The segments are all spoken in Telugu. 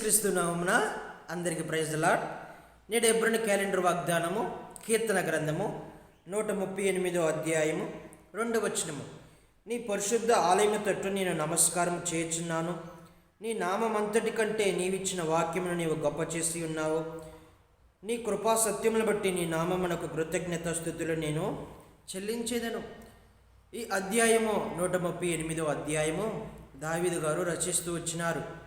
క్రీస్తు నామమున అందరికి ప్రైజ్ లాడ్ నేడు ఎబ్రని క్యాలెండర్ వాగ్దానము కీర్తన గ్రంథము నూట ముప్పై ఎనిమిదో అధ్యాయము రెండు వచనము. నీ పరిశుద్ధ ఆలయము తట్టు నేను నమస్కారం చేయుచున్నాను. నీ నామంతటి కంటే నీవిచ్చిన వాక్యమును నీవు గొప్ప చేసి ఉన్నావు. నీ కృపా సత్యమును బట్టి నీ నామమునకు కృతజ్ఞత స్థుతులు నేను చెల్లించేదను. ఈ అధ్యాయము నూట ముప్పై ఎనిమిదో అధ్యాయము దావిదు గారు రచిస్తూ వచ్చినారు.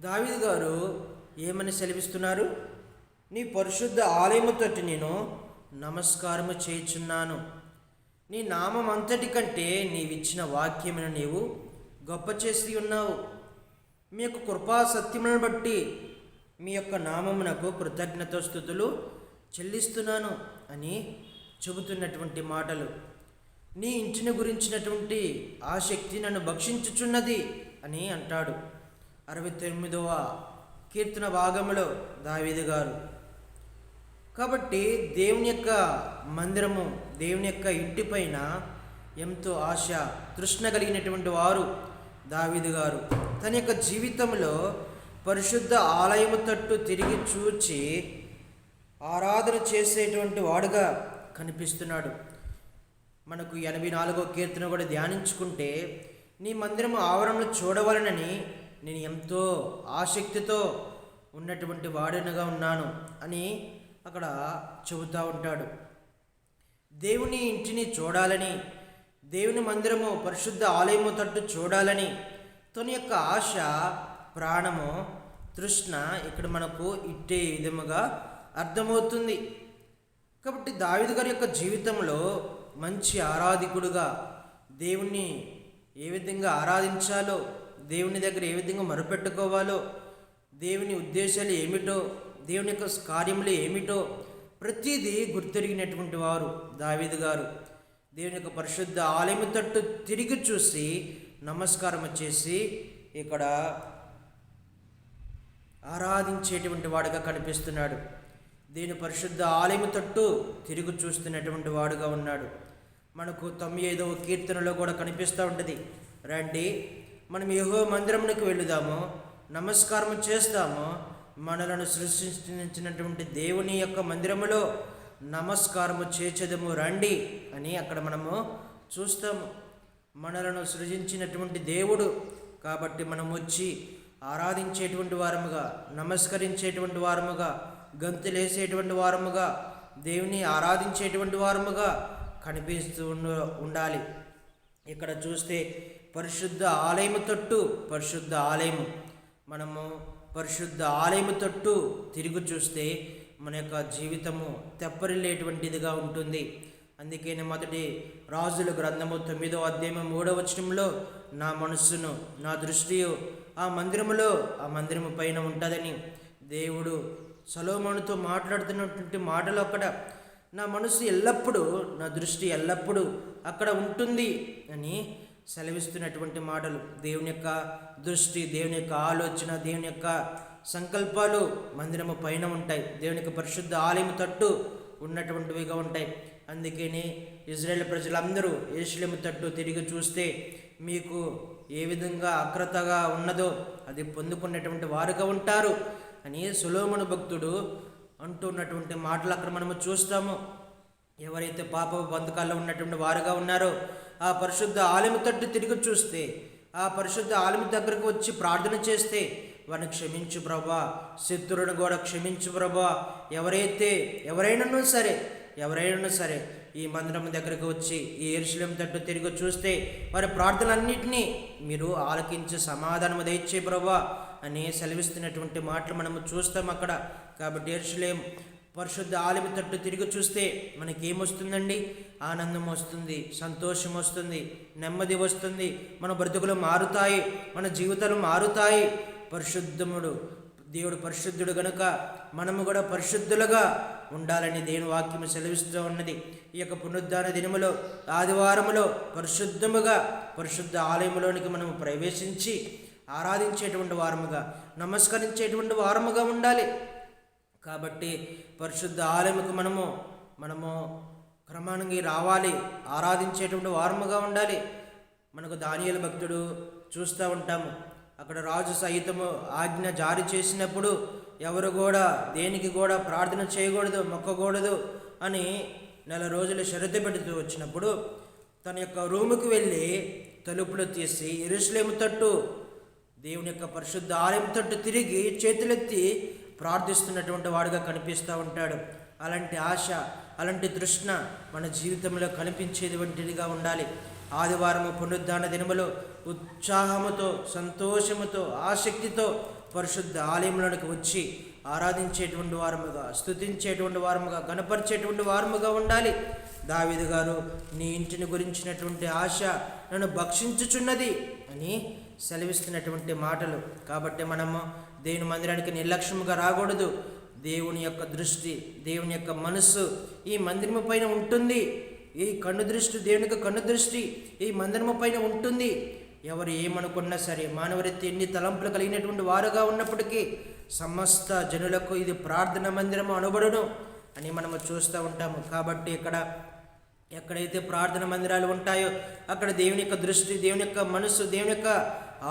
దావిద్ గారు ఏమని సెలవిస్తున్నారు? నీ పరిశుద్ధ ఆలయము తోటి నేను నమస్కారము చేయుచున్నాను. నీ నామం అంతటి కంటే నీవిచ్చిన వాక్యమును నీవు గొప్ప చేసి ఉన్నావు. మీ యొక్క కృపా సత్యములను బట్టి మీ యొక్క నామమునకు కృతజ్ఞత స్థుతులు చెల్లిస్తున్నాను అని చెబుతున్నటువంటి మాటలు. నీ ఇంటిని గురించినటువంటి ఆసక్తి నన్ను భక్షించుచున్నది అని అంటాడు. అరవై తొమ్మిదవ కీర్తన భాగంలో దావీదు గారు. కాబట్టి దేవుని యొక్క మందిరము దేవుని యొక్క ఇంటిపైన ఎంతో ఆశ తృష్ణ కలిగినటువంటి వారు దావీదు గారు. తన యొక్క జీవితంలో పరిశుద్ధ ఆలయము తట్టు తిరిగి చూచి ఆరాధన చేసేటువంటి వాడుగా కనిపిస్తున్నాడు. మనకు ఎనభై నాలుగో కీర్తన కూడా ధ్యానించుకుంటే నీ మందిరము ఆవరణను చూడవలనని నేను ఎంతో ఆసక్తితో ఉన్నటువంటి వాడినగా ఉన్నాను అని అక్కడ చెబుతూ ఉంటాడు. దేవుని ఇంటిని చూడాలని దేవుని మందిరము పరిశుద్ధ ఆలయము తట్టు చూడాలని తన యొక్క ఆశ ప్రాణము తృష్ణ ఇక్కడ మనకు ఇట్టే విధముగా అర్థమవుతుంది. కాబట్టి దావిదు గారి యొక్క జీవితంలో మంచి ఆరాధికుడుగా దేవుణ్ణి ఏ విధంగా ఆరాధించాలో దేవుని దగ్గర ఏ విధంగా మరుపెట్టుకోవాలో దేవుని ఉద్దేశాలు ఏమిటో దేవుని యొక్క కార్యములు ఏమిటో ప్రతిదీ గుర్తెరిగినటువంటి వారు దావీదు గారు. దేవుని యొక్క పరిశుద్ధ ఆలయము తట్టు తిరిగి చూసి నమస్కారం చేసి ఇక్కడ ఆరాధించేటువంటి వాడుగా కనిపిస్తున్నాడు. దీని పరిశుద్ధ ఆలయము తట్టు తిరిగి చూస్తున్నటువంటి వాడుగా ఉన్నాడు. మనకు తొమ్మిది ఐదవ కీర్తనలో కూడా కనిపిస్తూ ఉంటుంది. రండి. మనం యహో మందిరమునికి వెళుదాము నమస్కారం చేస్తాము. మనలను సృష్టించినటువంటి దేవుని యొక్క మందిరములో నమస్కారము చేచెదము రండి అని అక్కడ మనము చూస్తాము. మనలను సృజించినటువంటి దేవుడు కాబట్టి మనం వచ్చి ఆరాధించేటువంటి వారముగా నమస్కరించేటువంటి వారముగా గంతులేసేటువంటి వారముగా దేవుని ఆరాధించేటువంటి వారముగా కనిపిస్తూ ఉండాలి. ఇక్కడ చూస్తే పరిశుద్ధ ఆలయము తట్టు పరిశుద్ధ ఆలయము. మనము పరిశుద్ధ ఆలయము తట్టు తిరిగి చూస్తే మన యొక్క జీవితము తెప్పరిల్లేటువంటిదిగా ఉంటుంది. అందుకనే మొదటి రాజుల గ్రంథము తొమ్మిదో అధ్యాయం మూడవ వచనంలో నా మనస్సును నా దృష్టియు ఆ మందిరములో ఆ మందిరము పైన ఉంటుందని దేవుడు సలోమణుతో మాట్లాడుతున్నటువంటి మాటలు అక్కడ. నా మనసు ఎల్లప్పుడూ నా దృష్టి ఎల్లప్పుడూ అక్కడ ఉంటుంది అని సెలవిస్తున్నటువంటి మాటలు. దేవుని యొక్క దృష్టి దేవుని యొక్క ఆలోచన దేవుని యొక్క సంకల్పాలు మందిరము పైన ఉంటాయి. దేవుని యొక్క పరిశుద్ధ ఆలయము తట్టు ఉన్నటువంటివిగా ఉంటాయి. అందుకని ఇజ్రాయేల్ ప్రజలందరూ ఏషులేము తట్టు తిరిగి చూస్తే మీకు ఏ విధంగా అక్రతగా ఉన్నదో అది పొందుకున్నటువంటి వారుగా ఉంటారు. అని సులోమును భక్తుడు అంటున్నటువంటి మాటలు అక్కడ మనము చూస్తాము. ఎవరైతే పాప బంధకాల్లో ఉన్నటువంటి వారుగా ఉన్నారో ఆ పరిశుద్ధ ఆలయం తట్టు తిరిగి చూస్తే ఆ పరిశుద్ధ ఆలయం దగ్గరకు వచ్చి ప్రార్థన చేస్తే వాడిని క్షమించు ప్రభా శత్రువుని కూడా క్షమించు ప్రభా. ఎవరైతే ఎవరైనా సరే ఎవరైనా సరే ఈ మందిరం దగ్గరకు వచ్చి ఈ ఎరుశలేం తట్టు తిరిగి చూస్తే వారి ప్రార్థనలన్నింటినీ మీరు ఆలకించి సమాధానం దయచే ప్రభా. అని సెలవిస్తున్నటువంటి మాటలు మనము చూస్తాం అక్కడ. కాబట్టి ఏర్శలేం పరిశుద్ధ ఆలయం తట్టు తిరిగి చూస్తే మనకి ఏమొస్తుందండి ఆనందం వస్తుంది సంతోషం వస్తుంది నెమ్మది వస్తుంది. మన బ్రతుకులు మారుతాయి మన జీవితాలు మారుతాయి. పరిశుద్ధముడు దేవుడు పరిశుద్ధుడు గనుక మనము కూడా పరిశుద్ధులుగా ఉండాలని దేవుని వాక్యం సెలవిస్తూ ఉన్నది. ఈ యొక్క పునరుద్ధాన దినములో ఆదివారములో పరిశుద్ధముగా పరిశుద్ధ ఆలయంలోనికి మనము ప్రవేశించి ఆరాధించేటువంటి వారముగా నమస్కరించేటువంటి వారముగా ఉండాలి. కాబట్టి పరిశుద్ధ ఆలయముకు మనము మనము క్రమానికి రావాలి ఆరాధించేటువంటి వారముగా ఉండాలి. మనకు దానియల భక్తుడు చూస్తూ ఉంటాము. అక్కడ రాజు సహితము ఆజ్ఞ జారీ చేసినప్పుడు ఎవరు కూడా దేనికి కూడా ప్రార్థన చేయకూడదు మొక్కకూడదు అని నెల రోజులు షరతు పెడుతూ వచ్చినప్పుడు తన యొక్క రూముకి వెళ్ళి తలుపులు తీసి ఎరుసలేము తట్టు దేవుని యొక్క పరిశుద్ధ ఆలయం తట్టు తిరిగి చేతులెత్తి ప్రార్థిస్తున్నటువంటి వాడుగా కనిపిస్తూ ఉంటాడు. అలాంటి ఆశ అలాంటి తృష్ణ మన జీవితంలో కనిపించేది వంటిదిగా ఉండాలి. ఆదివారము పునరుద్ధాన దినములో ఉత్సాహముతో సంతోషముతో ఆసక్తితో పరిశుద్ధ ఆలయంలోనికి వచ్చి ఆరాధించేటువంటి వారముగా స్తుతించేటువంటి వారముగా గణపరిచేటువంటి వారముగా ఉండాలి. దావిదు గారు నీ ఇంటిని గురించినటువంటి ఆశ నన్ను భక్షించుచున్నది అని సెలవిస్తున్నటువంటి మాటలు. కాబట్టి మనము దేవుని మందిరానికి నిర్లక్ష్యముగా రాకూడదు. దేవుని యొక్క దృష్టి దేవుని యొక్క మనస్సు ఈ మందిరము పైన ఉంటుంది. ఈ కన్ను దృష్టి దేవుని యొక్క కన్ను దృష్టి ఈ మందిరము పైన ఉంటుంది. ఎవరు ఏమనుకున్నా సరే మానవరెత్తి ఎన్ని తలంపులు కలిగినటువంటి వారుగా ఉన్నప్పటికీ సమస్త జనులకు ఇది ప్రార్థన మందిరము అనబడును అని మనము చూస్తూ ఉంటాము. కాబట్టి ఇక్కడ ఎక్కడైతే ప్రార్థన మందిరాలు ఉంటాయో అక్కడ దేవుని యొక్క దృష్టి దేవుని యొక్క మనస్సు దేవుని యొక్క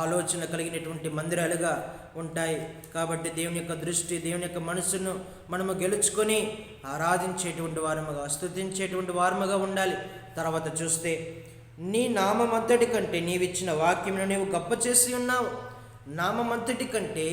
ఆలోచన కలిగినటువంటి మందిరాలుగా ఉంటాయి. కాబట్టి దేవుని యొక్క దృష్టి దేవుని యొక్క మనసును మనము గెలుచుకొని ఆరాధించేటువంటి వారముగా స్థుతించేటువంటి వారముగా ఉండాలి. తర్వాత చూస్తే నీ నామంతటి కంటే నీవిచ్చిన వాక్యమును నీవు గొప్ప చేసి ఉన్నావు. నామంతటి కంటే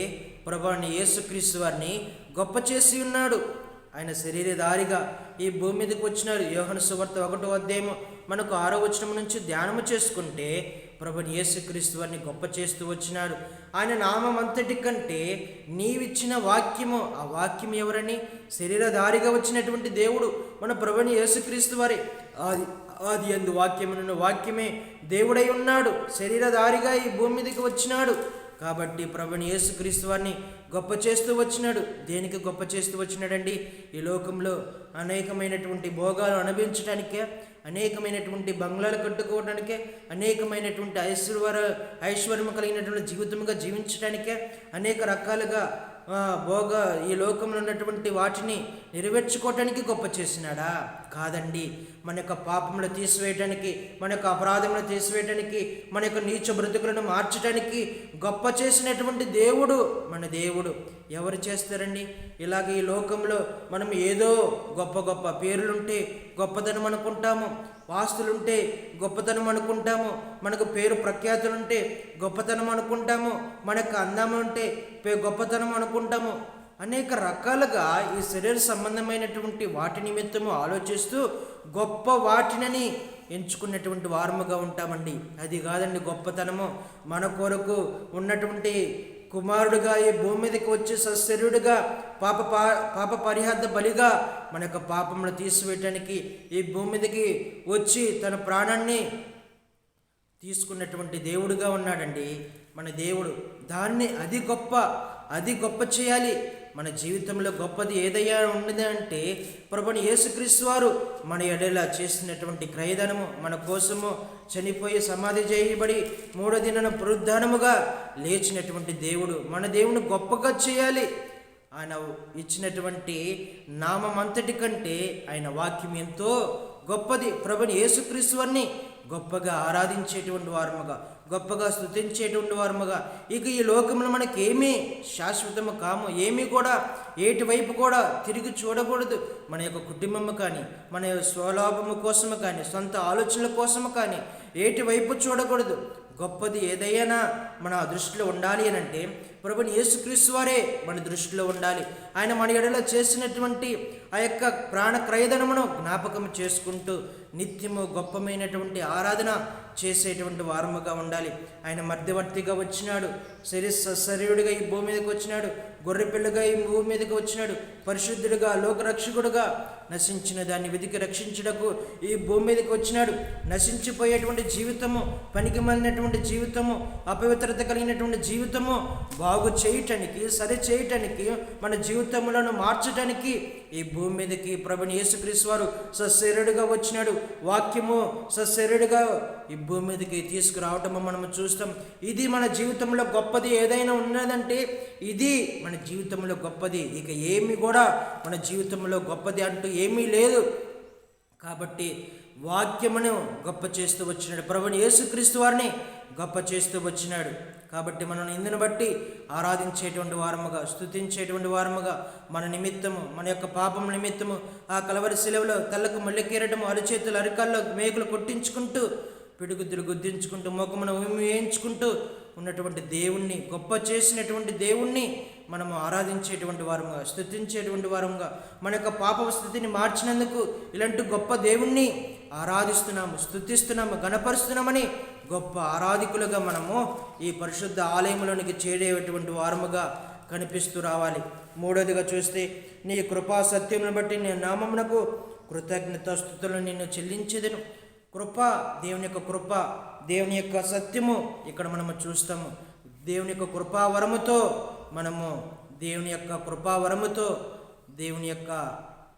ప్రభాని యేసుక్రీస్తు వారిని గొప్ప చేసి ఉన్నాడు. ఆయన శరీరధారిగా ఈ భూమి మీదకి వచ్చినాడు. యోహన సువార్త ఒకటో అధ్యాయము మనకు ఆరో వచనం నుంచి ధ్యానము చేసుకుంటే ప్రభుని యేసుక్రీస్తు వారిని గొప్ప చేస్తూ వచ్చినాడు. ఆయన నామం అంతటి కంటే నీవిచ్చిన వాక్యము ఆ వాక్యం ఎవరని? శరీరధారిగా వచ్చినటువంటి దేవుడు మన ప్రభుని యేసుక్రీస్తు వారి ఆది ఆది ఎందు వాక్యమును వాక్యమే దేవుడై ఉన్నాడు. శరీరధారిగా ఈ భూమి మీదకి వచ్చినాడు. కాబట్టి ప్రభుని యేసుక్రీస్తు వారిని గొప్ప చేస్తూ వచ్చినాడు. దేనికి గొప్ప చేస్తూ వచ్చినాడండి? ఈ లోకంలో అనేకమైనటువంటి భోగాలు అనుభవించడానికే అనేకమైనటువంటి బంగ్లాలు కట్టుకోవడానికే అనేకమైనటువంటి ఐశ్వర్య ఐశ్వర్యం కలిగినటువంటి జీవితంగా జీవించడానికే అనేక రకాలుగా భోగ ఈ లోకంలో ఉన్నటువంటి వాటిని నెరవేర్చుకోవటానికి గొప్ప చేసినాడా? కాదండి. మన యొక్క పాపములు తీసివేయటానికి మన యొక్క అపరాధములు తీసివేయటానికి మన యొక్క నీచ బ్రతుకులను మార్చడానికి గొప్ప చేసినటువంటి దేవుడు మన దేవుడు. ఎవరు చేస్తారండి? ఇలాగ ఈ లోకంలో మనం ఏదో గొప్ప గొప్ప పేర్లుంటే గొప్పతనం అనుకుంటాము. వాస్తులుంటే గొప్పతనం అనుకుంటాము మనకు పేరు ప్రఖ్యాతులుంటే గొప్పతనం అనుకుంటాము మనకు అందం ఉంటే పే- గొప్పతనం అనుకుంటాము అనేక రకాలుగా ఈ శరీర సంబంధమైనటువంటి వాటి నిమిత్తము ఆలోచిస్తూ గొప్ప వాటినని ఎంచుకున్నటువంటి వారముగా ఉంటామండి. అది కాదండి గొప్పతనము. మన కొరకు ఉన్నటువంటి కుమారుడుగా ఈ భూమి మీదకి వచ్చి సశరీరుడుగా పాప పా- పాప పరిహార్థ బలిగా మన యొక్క పాపమును తీసివేయటానికి ఈ భూమి మీదకి వచ్చి తన ప్రాణాన్ని తీసుకున్నటువంటి దేవుడుగా ఉన్నాడండి. మన దేవుడు దాన్ని అది గొప్ప అది గొప్ప చేయాలి. మన జీవితంలో గొప్పది ఏదయ్యా ఉన్నది అంటే ప్రభుని యేసుక్రీస్తు వారు మన ఎడేలా చేసినటువంటి క్రయధనము మన కోసము చనిపోయి సమాధి చేయబడి మూడో దినన పునరుద్ధానముగా లేచినటువంటి దేవుడు మన దేవుని గొప్పగా చేయాలి. ఆయన ఇచ్చినటువంటి నామం అంతటి కంటే ఆయన వాక్యం ఎంతో గొప్పది. ప్రభుని యేసుక్రీస్తు గొప్పగా ఆరాధించేటువంటి వారముగా గొప్పగా స్థుతించేటువంటి వారముగా. ఇక ఈ లోకంలో మనకి ఏమీ శాశ్వతము కాము ఏమీ కూడా ఏటువైపు కూడా తిరిగి చూడకూడదు. మన యొక్క కుటుంబము కానీ మన యొక్క స్వలాభము కోసము కానీ సొంత ఆలోచనల కోసము కానీ ఏటువైపు చూడకూడదు. గొప్పది ఏదైనా మన దృష్టిలో ఉండాలి అని అంటే ప్రభుని యేసుక్రీస్తు వారే మన దృష్టిలో ఉండాలి. ఆయన మన ఎడలో చేసినటువంటి ఆ యొక్క ప్రాణ క్రయధనమును జ్ఞాపకం చేసుకుంటూ నిత్యము గొప్పమైనటువంటి ఆరాధన చేసేటువంటి వారముగా ఉండాలి. ఆయన మధ్యవర్తిగా వచ్చినాడు. శరీ శరీరుడిగా ఈ భూమి మీదకి వచ్చినాడు. గొర్రెపిల్లగా ఈ భూమి మీదకి వచ్చినాడు. పరిశుద్ధుడిగా లోకరక్షకుడుగా నశించిన దాన్ని వెతికి రక్షించుటకు ఈ భూమి మీదకి వచ్చినాడు. నశించిపోయేటువంటి జీవితము పనికి మాలినటువంటి జీవితము అపవిత్రత కలిగినటువంటి జీవితము బాగు చేయటానికి సరి చేయటానికి మన జీవితములను మార్చటానికి ఈ భూమి మీదకి ప్రభుని యేసుక్రీస్తు వారు సశరీరుడుగా వచ్చినాడు. వాక్యము సశరీరుడుగా ఈ భూమి మీదకి తీసుకురావటము మనము చూస్తాం. ఇది మన జీవితంలో గొప్పది ఏదైనా ఉన్నదంటే ఇది మన జీవితంలో గొప్పది. ఇక ఏమి కూడా మన జీవితంలో గొప్పది అంటూ ఏమీ లేదు. కాబట్టి వాక్యమును గొప్ప చేస్తూ వచ్చినాడు ప్రభుని యేసుక్రీస్తు వారిని. గొప్ప చేస్తూ వచ్చినాడు. కాబట్టి మనం ఇందును బట్టి ఆరాధించేటువంటి వారముగా స్థుతించేటువంటి వారముగా మన నిమిత్తము మన యొక్క పాపం నిమిత్తము ఆ కలవరి శిలవలో తలకు మళ్ళీ కీరటము అరిచేతులు అరికాల్లో మేకులు కొట్టించుకుంటూ పిడుగుద్దులు గుద్దించుకుంటూ ముఖమును వేయించుకుంటూ ఉన్నటువంటి దేవుణ్ణి గొప్ప చేసినటువంటి దేవుణ్ణి మనము ఆరాధించేటువంటి వారముగా స్థుతించేటువంటి వారముగా మన యొక్క పాప స్థితిని మార్చినందుకు ఇలాంటి గొప్ప దేవుణ్ణి ఆరాధిస్తున్నాము స్తుతిస్తున్నాము గణపరుస్తున్నామని గొప్ప ఆరాధికులుగా మనము ఈ పరిశుద్ధ ఆలయంలోనికి చేరేటువంటి వారముగా కనిపిస్తూ రావాలి. మూడోదిగా చూస్తే నీ కృపా సత్యమును బట్టి నీ నామమునకు కృతజ్ఞతాస్థుతులను నిన్ను చెల్లించేదను. కృప దేవుని యొక్క కృప దేవుని యొక్క సత్యము ఇక్కడ మనము చూస్తాము. దేవుని యొక్క కృపావరముతో మనము దేవుని యొక్క కృపావరముతో దేవుని యొక్క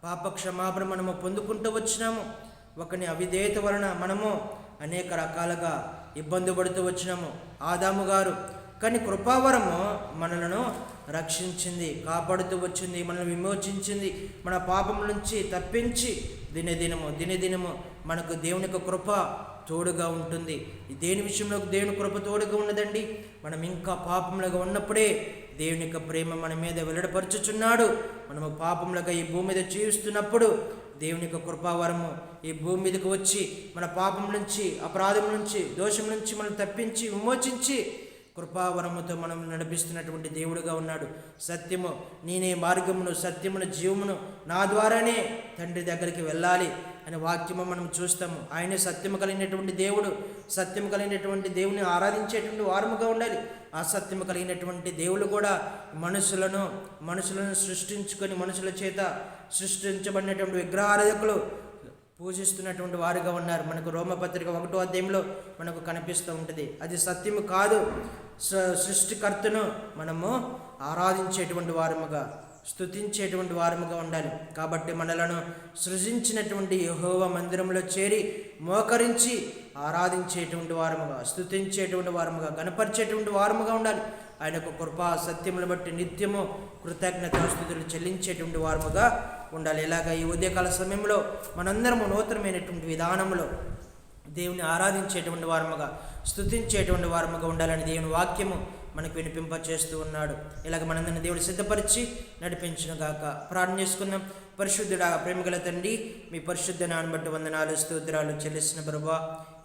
పాప క్షమాపణ మనము పొందుకుంటూ వచ్చినాము. ఒకని అవిధేయత వలన మనము అనేక రకాలుగా ఇబ్బంది పడుతూ వచ్చినాము. ఆదాము గారు కానీ కృపావరము మనలను రక్షించింది కాపాడుతూ వచ్చింది మనల్ని విమోచించింది మన పాపం నుంచి తప్పించి దినదినము దినదినము మనకు దేవుని యొక్క కృప తోడుగా ఉంటుంది. దేని విషయంలో దేవుని కృప తోడుగా ఉన్నదండి? మనం ఇంకా పాపములుగా ఉన్నప్పుడే దేవుని యొక్క ప్రేమ మన మీద వెల్లడపరుచుచున్నాడు. మనము పాపములుగా ఈ భూమి మీద జీవిస్తున్నప్పుడు దేవుని యొక్క కృపావరము ఈ భూమి మీదకి వచ్చి మన పాపం నుంచి అపరాధం నుంచి దోషం నుంచి మనం తప్పించి విమోచించి కృపావరముతో మనం నడిపిస్తున్నటువంటి దేవుడుగా ఉన్నాడు. సత్యము నేనే మార్గమును సత్యమును జీవమును నా ద్వారానే తండ్రి దగ్గరికి వెళ్ళాలి అనే వాక్యము మనం చూస్తాము. ఆయన సత్యము కలిగినటువంటి దేవుడు సత్యము కలిగినటువంటి దేవుని ఆరాధించేటువంటి వారముగా ఉండాలి. ఆ కలిగినటువంటి దేవుడు కూడా మనుషులను మనుషులను సృష్టించుకొని మనుషుల చేత సృష్టించబడినటువంటి విగ్రహారాధకులు పూజిస్తున్నటువంటి వారుగా ఉన్నారు. మనకు రోమపత్రిక ఒకటో అధ్యాయంలో మనకు కనిపిస్తూ ఉంటుంది. అది సత్యము కాదు. స- సృష్టికర్తను మనము ఆరాధించేటువంటి వారముగా స్థుతించేటువంటి వారముగా ఉండాలి. కాబట్టి మనలను సృజించినటువంటి యహోవ మందిరంలో చేరి మోకరించి ఆరాధించేటువంటి వారముగా స్థుతించేటువంటి వారముగా గణపరిచేటువంటి వారముగా ఉండాలి. ఆయన యొక్క కృపా సత్యములు బట్టి నిత్యము కృతజ్ఞతాస్తుతులు చెల్లించేటువంటి వారముగా ఉండాలి. ఇలాగ ఈ ఉదయకాల సమయంలో మనందరము నూతనమైనటువంటి విధానంలో దేవుని ఆరాధించేటువంటి వారముగా స్థుతించేటువంటి వారముగా ఉండాలని దేవుని వాక్యము మనకు వినిపింప చేస్తూ ఉన్నాడు. ఇలాగ మనందరిని దేవుడు సిద్ధపరిచి నడిపించిన గాక ప్రార్థన చేసుకుందాం. పరిశుద్ధుడా ప్రేమగల తండ్రి మీ పరిశుద్ధ నాన్న బట్టి వందనాలు స్తోత్రాలు చెల్లిసిన ప్రభా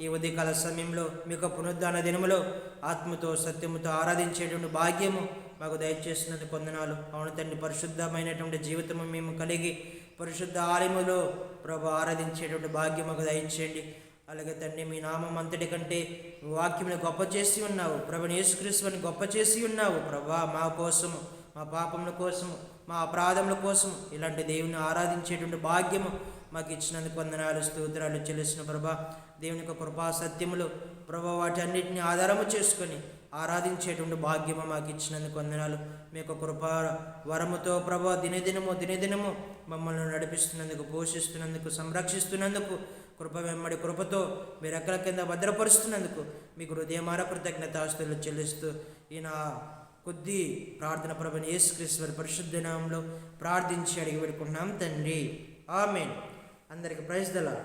ఈ ఉదయకాల సమయంలో మీ యొక్క పునరుద్ధాన దినములో ఆత్మతో సత్యముతో ఆరాధించేటువంటి భాగ్యము మాకు దయచేసినందుకు కొందనాలు అవును తండ్రి పరిశుద్ధమైనటువంటి జీవితము మేము కలిగి పరిశుద్ధ ఆలయములో ప్రభు ఆరాధించేటువంటి భాగ్యం మాకు దయచేయండి. అలాగే తండ్రి మీ నామం అంతటి కంటే వాక్యముని గొప్ప చేసి ఉన్నావు. ప్రభుని యేసుక్రీస్తుని గొప్ప చేసి ఉన్నావు. ప్రభా మా కోసము మా పాపముల కోసము మా అపరాధముల కోసము ఇలాంటి దేవుని ఆరాధించేటువంటి భాగ్యము మాకు ఇచ్చినందుకు వందనాలు స్తోత్రాలు చెల్లిసిన ప్రభా దేవుని యొక్క కృపా సత్యములు ప్రభా వాటి అన్నిటిని ఆధారము చేసుకొని ఆరాధించేటువంటి భాగ్యము మాకు ఇచ్చినందుకు వందనాలు. మీ యొక్క కృపా వరముతో ప్రభా దినదినము దినదినము మమ్మల్ని నడిపిస్తున్నందుకు పోషిస్తున్నందుకు సంరక్షిస్తున్నందుకు కృప వెంబడి కృపతో మీ రెక్కల కింద భద్రపరుస్తున్నందుకు మీకు హృదయమార కృతజ్ఞతాస్తులు చెల్లిస్తూ ఈయన కొద్ది ప్రార్థన ప్రభని యేసుక్రీశ్వరి పరిశుద్ధ నామంలో ప్రార్థించి అడిగి పెట్టుకున్నాం తండ్రి. ఆమెన్. అందరికి ప్రైజ్ దలా